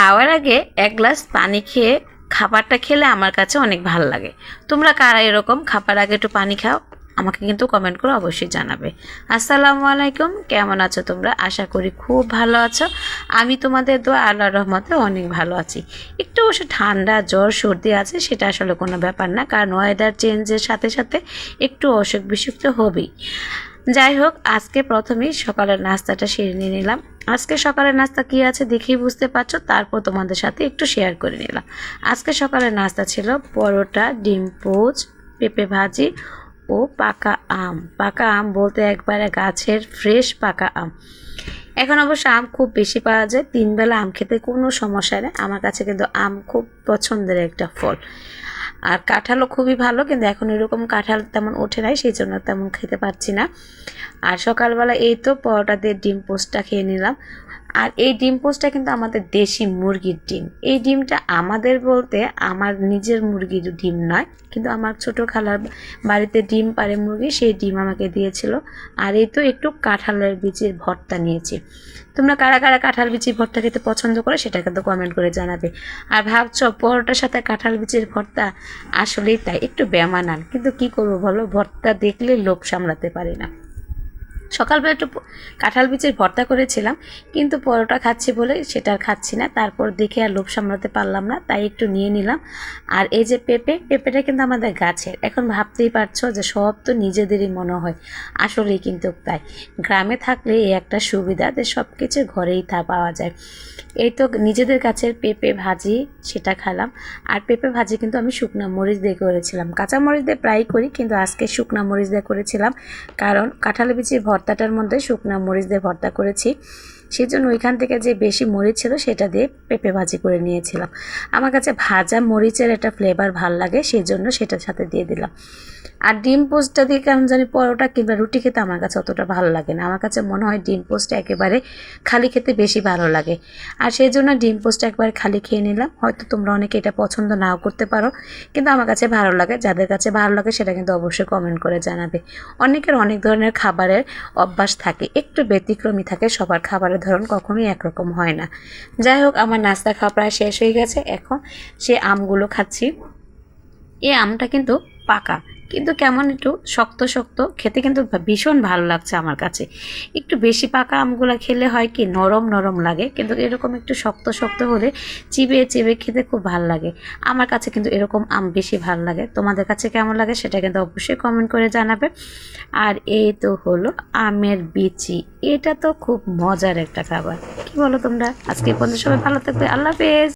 খাওয়ার আগে এক গ্লাস পানি খেয়ে খাবারটা খেলে আমার কাছে অনেক ভালো লাগে। তোমরা কারা এরকম? খাবার আগে একটু পানি খাও। আমাকে কিন্তু কমেন্ট করে অবশ্যই জানাবে। আসসালামু আলাইকুম। কেমন আছো তোমরা? আশা করি খুব ভালো আছো। আমি তোমাদের দোয়া আল্লাহর রহমতে অনেক ভালো আছি। একটু অবশ্য ঠান্ডা, জ্বর, সর্দি আছে, সেটা আসলে কোনো ব্যাপার না, কারণ ওয়েদার চেঞ্জের সাথে সাথে একটু অসুখ বিসুখ তো হবেই। যাই হোক, আজকে প্রথমেই সকালের নাস্তাটা সেরে নিয়ে নিলাম। আজকে সকালের নাস্তা কী আছে দেখেই বুঝতে পারছ, তারপর তোমাদের সাথে একটু শেয়ার করে নিলাম। আজকে সকালের নাস্তা ছিল পরোটা, ডিম পোচ, পেঁপে ভাজি ও পাকা আম। পাকা আম বলতে একবারে গাছের ফ্রেশ পাকা আম। এখন অবশ্য আম খুব বেশি পাওয়া যায় তিনবেলা আম খেতে কোনো সমস্যা নেই। আমার কাছে কিন্তু আম খুব পছন্দের একটা ফল। আর কাঁঠালও খুবই ভালো, কিন্তু এখন এরকম কাঁঠাল তেমন ওঠে নাই, সেই জন্য তেমন খেতে পারছি না। আর সকালবেলা এই তো পরোটা দিয়ে ডিম পোস্টটা খেয়ে নিলাম। আর এই ডিম পোস্টটা কিন্তু আমাদের দেশি মুরগির ডিম। এই ডিমটা আমাদের বলতে আমার নিজের মুরগির ডিম নয়, কিন্তু আমার ছোট খালার বাড়িতে ডিম পারে মুরগি, সেই ডিম আমাকে দিয়েছিল। আর এই তো একটু কাঁঠালের বীজের ভর্তা নিয়েছি। তোমরা কারা কারা কাঁঠাল বিচির ভর্তা খেতে পছন্দ করে সেটা কিন্তু কমেন্ট করে জানাবে। আর ভাবছ পরোটার সাথে কাঁঠাল বিচির ভর্তা? আসলেই তাই, একটু বেমানান। কিন্তু কি করব বলো, ভর্তা দেখলে লোভ সামলাতে পারি না। সকালবেলা একটু কাঁঠাল বিচের ভর্তা করেছিলাম, কিন্তু পরোটা খাচ্ছি বলে সেটা আর খাচ্ছি না। তারপর দেখে আর লোভ সামলাতে পারলাম না, তাই একটু নিয়ে নিলাম। আর এই যে পেঁপে, পেঁপেটা কিন্তু আমাদের গাছের। এখন ভাবতেই পারছ যে সব তো নিজেদেরই মনে হয়, আসলেই কিন্তু তাই। গ্রামে থাকলে এই একটা সুবিধা যে সব কিছু ঘরেই তা পাওয়া যায়। এই তো নিজেদের গাছের পেঁপে ভাজি সেটা খেলাম। আর পেঁপে ভাজি কিন্তু আমি শুকনো মরিচ দিয়ে করেছিলাম। কাঁচা মরিচ দিয়ে প্রায় করি, কিন্তু আজকে শুকনো মরিচ দিয়ে করেছিলাম। কারণ কাঁঠাল বিচির ভর্তাটার মধ্যে শুকনা মরিচ দিয়ে ভর্তা করেছি। সেই জন্য ওইখান থেকে যে বেশি মরিচ ছিল সেটা দিয়ে পেঁপে ভাজি করে নিয়েছিলাম। আমার কাছে ভাজা মরিচের একটা ফ্লেভার ভালো লাগে সেই জন্য সেটার সাথে দিয়ে দিলাম। আর ডিম পোস্টটা দিয়ে কেমন জানি পরোটা কিংবা রুটি খেতে আমার কাছে অতটা ভালো লাগে না। আমার কাছে মনে হয় ডিম পোস্টটা একেবারে খালি খেতে বেশি ভালো লাগে। আর সেই জন্য ডিম পোস্টটা একবার খালি খেয়ে নিলাম। হয়তো তোমরা অনেকে এটা পছন্দ নাও করতে পারো, কিন্তু আমার কাছে ভালো লাগে। যাদের কাছে ভালো লাগে সেটা কিন্তু অবশ্যই কমেন্ট করে জানাবে। অনেকের অনেক ধরনের খাবারের অভ্যাস থাকে, একটু ব্যতিক্রমী থাকে, সবার খাবারের ধরন কখনোই একরকম হয় না। যাই হোক আমার নাস্তা খাওয়া প্রায় শেষ হয়ে গেছে। এখন সে আমগুলো খাচ্ছি। এই আমটা কিন্তু পাকা। কিন্তু কেমন একটু শক্ত শক্ত, খেতে কিন্তু ভীষণ ভালো লাগছে আমার কাছে। একটু বেশি পাকা আমগুলো খেলে হয় কি, নরম নরম লাগে। কিন্তু এরকম একটু শক্ত শক্ত হলে চিবিয়ে চিবিয়ে খেতে খুব ভালো লাগে। আমার কাছে কিন্তু এরকম আম বেশি ভালো লাগে। তোমাদের কাছে কেমন লাগে সেটা কিন্তু অবশ্যই কমেন্ট করে জানাবে। আর এই তো হলো আমের বিচি। এটা তো খুব মজার একটা খাবার। কি বলো তোমরা? আজকে পর্যন্ত সবাই ভালো থাকবে। আল্লাহ হাফেজ।